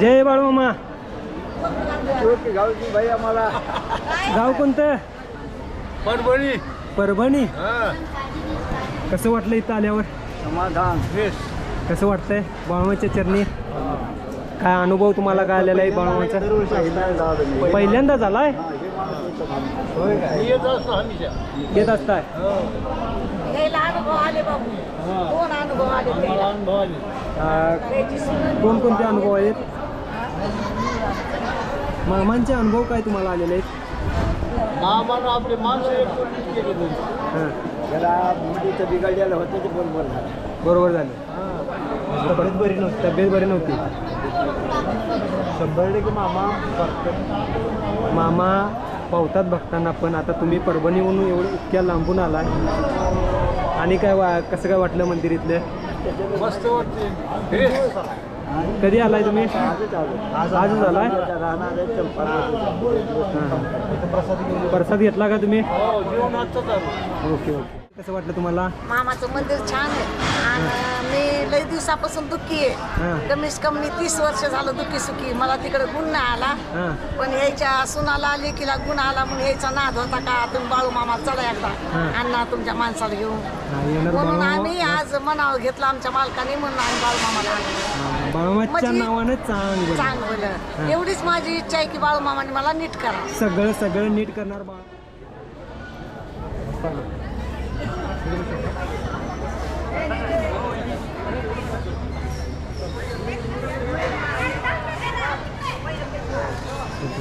जय बाळूमामा गावची बाई आम्हाला. गाव कोणतं? परभणी. परभणी. कसं वाटलं इथं आल्यावर? समाधान. कसं वाटतंय? बाळूमाच्या चरणी? काय अनुभव तुम्हाला काय आलेला आहे बाळूमाचा पहिल्यांदा झालाय? येत असताय. यायला अनुभव आले बाबू दोन अनुभव आले त्याला. अनुभव आले अं, त्याची सून कोणकोणते अनुभव आहेत मामांचे अनुभव काय तुम्हाला आलेले आहेत? मामानं आपले माणसं केले त्याला मुलीचं बिघडलेलं होतं ते बरोबर झालं. बरोबर झालं. तब्येत बरी नव्हती तब्येत बरी नव्हती. शंभर टक्के मामा मामा पावतात बघताना पण आता तुम्ही परभणीहून एवढं इतक्या लांबून आलाय. आणि काय वा कसं काय वाटलं मंदिर इथलं? मस्त वाटते फ्रेश कधी आलाय तुम्ही? आज आजच आलाय हां. प्रसाद घेतला का तुम्ही? हो ओके ओके. कसं वाटलं तुम्हाला? मामाचं मंदिर छान आहे. आणि मी लई दिवसापासून दुःखी हां. आहे कमीच कमी तीस वर्ष झालं दुःखी सुखी मला तिकडे गुण नाही आला. पण यायच्या सुनाला लेकीला गुण आला म्हणून यायचा नाद होता का? तुम्ही बाळू मामा चढा एकदा. हां. अण्णा तुमच्या माणसाला घेऊन. हां, येणार म्हणून आम्ही आज मनावर घेतलं आमच्या मालकाने म्हणून आम्ही बाळू मामाला आणलं. हां, बाळूमाच्या म्हणजे- नावानं चांगलं. एवढीच माझी इच्छा आहे की बाळू मामाने मला नीट करा सगळं सगळं नीट करणार बाळ.